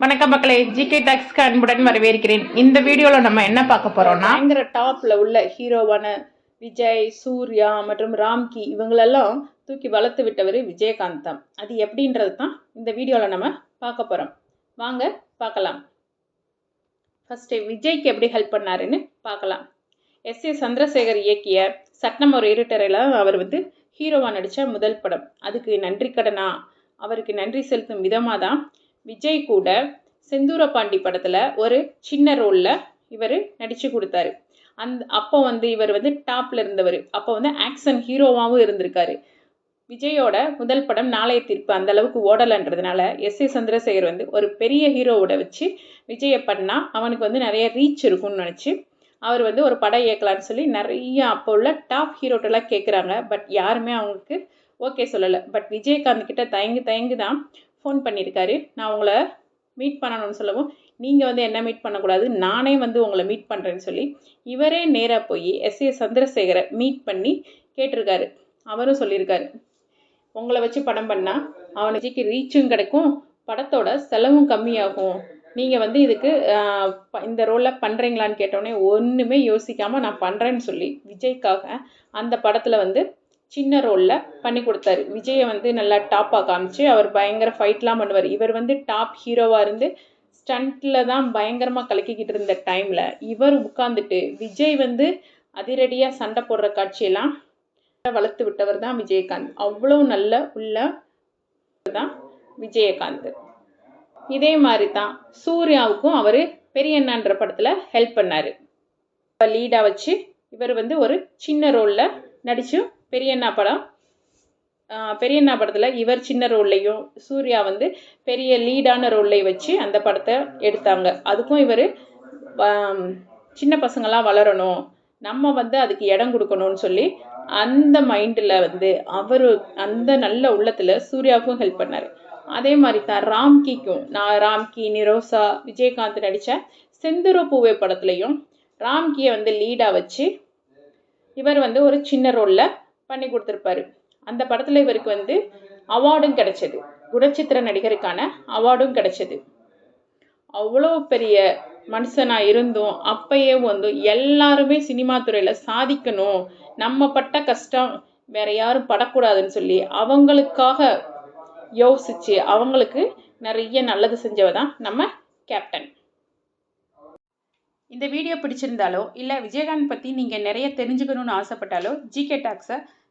வணக்கம் மக்களே ஜிகே டாக்ஸ்க்கு அன்புடன் வரவேற்கிறேன். இந்த வீடியோவில் நம்ம என்ன பார்க்க போறோம்னா பயங்கர டாப்ல உள்ள ஹீரோவான விஜய் சூர்யா மற்றும் ராம்கி இவங்களெல்லாம் தூக்கி வளர்த்து விட்டவர் விஜயகாந்த் தான். அது எப்படின்றது தான் இந்த வீடியோவில் நம்ம பார்க்க போகிறோம் வாங்க பார்க்கலாம். ஃபஸ்ட்டு விஜய்க்கு எப்படி ஹெல்ப் பண்ணாருன்னு பார்க்கலாம். எஸ். ஏ. சந்திரசேகர் இயக்கிய சட்னம் ஒரு இருட்டரையில் அவர் வந்து ஹீரோவாக நடித்த முதல் படம். அதுக்கு நன்றி கடனா? அவருக்கு நன்றி செலுத்தும் விதமாக தான் விஜய் கூட செந்தூர பாண்டி படத்தில் ஒரு சின்ன ரோலில் இவர் நடித்து கொடுத்தாரு. அந் அப்போ வந்து இவர் வந்து டாப்பில் இருந்தவர். அப்போ வந்து ஆக்ஷன் ஹீரோவாகவும் இருந்திருக்காரு. விஜயோட முதல் படம் நாளைய தீர்ப்பு அந்த அளவுக்கு ஓடலைன்றதுனால எஸ் ஏ சந்திரசேகர் வந்து ஒரு பெரிய ஹீரோவோட வச்சு விஜயை பண்ணால் அவனுக்கு வந்து நிறைய ரீச் இருக்கும்னு நினச்சி அவர் வந்து ஒரு படம் இயக்கலான்னு சொல்லி நிறைய அப்போ உள்ள டாப் ஹீரோட்டெல்லாம் கேட்குறாங்க பட் யாருமே அவங்களுக்கு ஓகே சொல்லலை. பட் விஜயகாந்த் கிட்ட தயங்கு தயங்கு தான் ஃபோன் பண்ணியிருக்காரு நான் உங்களை மீட் பண்ணணும்னு சொல்லவும் நீங்கள் வந்து என்ன மீட் பண்ணக்கூடாது நானே வந்து உங்களை மீட் பண்ணுறேன்னு சொல்லி இவரே நேராக போய் எஸ் ஏ சந்திரசேகரை மீட் பண்ணி கேட்டிருக்காரு. அவரும் சொல்லியிருக்காரு. உங்களை வச்சு படம் பண்ணால் அவனுக்கு ரீச்சும் கிடைக்கும் படத்தோட செலவும் கம்மியாகும். நீங்கள் வந்து இதுக்கு இந்த ரோலில் பண்ணுறீங்களான்னு கேட்டோடனே ஒன்றுமே யோசிக்காமல் நான் பண்ணுறேன்னு சொல்லி விஜய்க்காக அந்த படத்தில் வந்து சின்ன ரோலில் பண்ணி கொடுத்தாரு. விஜயை வந்து நல்லா டாப்பாக காமிச்சு அவர் பயங்கர ஃபைட்லாம் பண்ணுவார். இவர் வந்து டாப் ஹீரோவாக இருந்து ஸ்டண்ட்டில் தான் பயங்கரமாக கலக்கிக்கிட்டு இருந்த டைமில் இவர் உட்காந்துட்டு விஜய் வந்து அதிரடியாக சண்டை போடுற காட்சியெல்லாம் வளர்த்து விட்டவர் தான் விஜயகாந்த். அவ்வளோ நல்ல உள்ள தான் விஜயகாந்த். இதே மாதிரி தான் சூர்யாவுக்கும் அவர் பெரியண்ணான்ற படத்தில் ஹெல்ப் பண்ணார். லீடாக வச்சு இவர் வந்து ஒரு சின்ன ரோலில் நடித்து பெரியண்ணா படம். பெரியண்ணா படத்தில் இவர் சின்ன ரோல்லையும் சூர்யா வந்து பெரிய லீடான ரோல்லையும் வச்சு அந்த படத்தை எடுத்தாங்க. அதுக்கும் இவர் சின்ன பசங்களாம் வளரணும் நம்ம வந்து அதுக்கு இடம் கொடுக்கணும்னு சொல்லி அந்த மைண்டில் வந்து அவர் அந்த நல்ல உள்ளத்தில் சூர்யாவுக்கும் ஹெல்ப் பண்ணார். அதே மாதிரி தான் ராம்கிக்கும் நான் ராம்கி நிரோசா விஜயகாந்த் நடித்த செந்துரு பூவே படத்துலையும் ராம்கியை வந்து லீடாக வச்சு இவர் வந்து ஒரு சின்ன ரோலில் பண்ணி கொடுத்துருப்பாரு. அந்த படத்தில் இவருக்கு வந்து அவார்டும் கிடைச்சது. குணச்சித்திர நடிகருக்கான அவார்டும் கிடைச்சது. அவ்வளோ பெரிய மனுஷனாக இருந்தும் அப்பயே வந்து எல்லாருமே சினிமா துறையில் சாதிக்கணும் நம்ம பட்ட கஷ்டம் வேற யாரும் படக்கூடாதுன்னு சொல்லி அவங்களுக்காக யோசிச்சு அவங்களுக்கு நிறைய நல்லது செஞ்சவ தான் நம்ம கேப்டன். இந்த வீடியோ பிடிச்சிருந்தாலோ இல்லை விஜயகாந்த் பற்றி நீங்கள் நிறைய தெரிஞ்சுக்கணும்னு ஆசைப்பட்டாலோ ஜிகே டாக்ஸை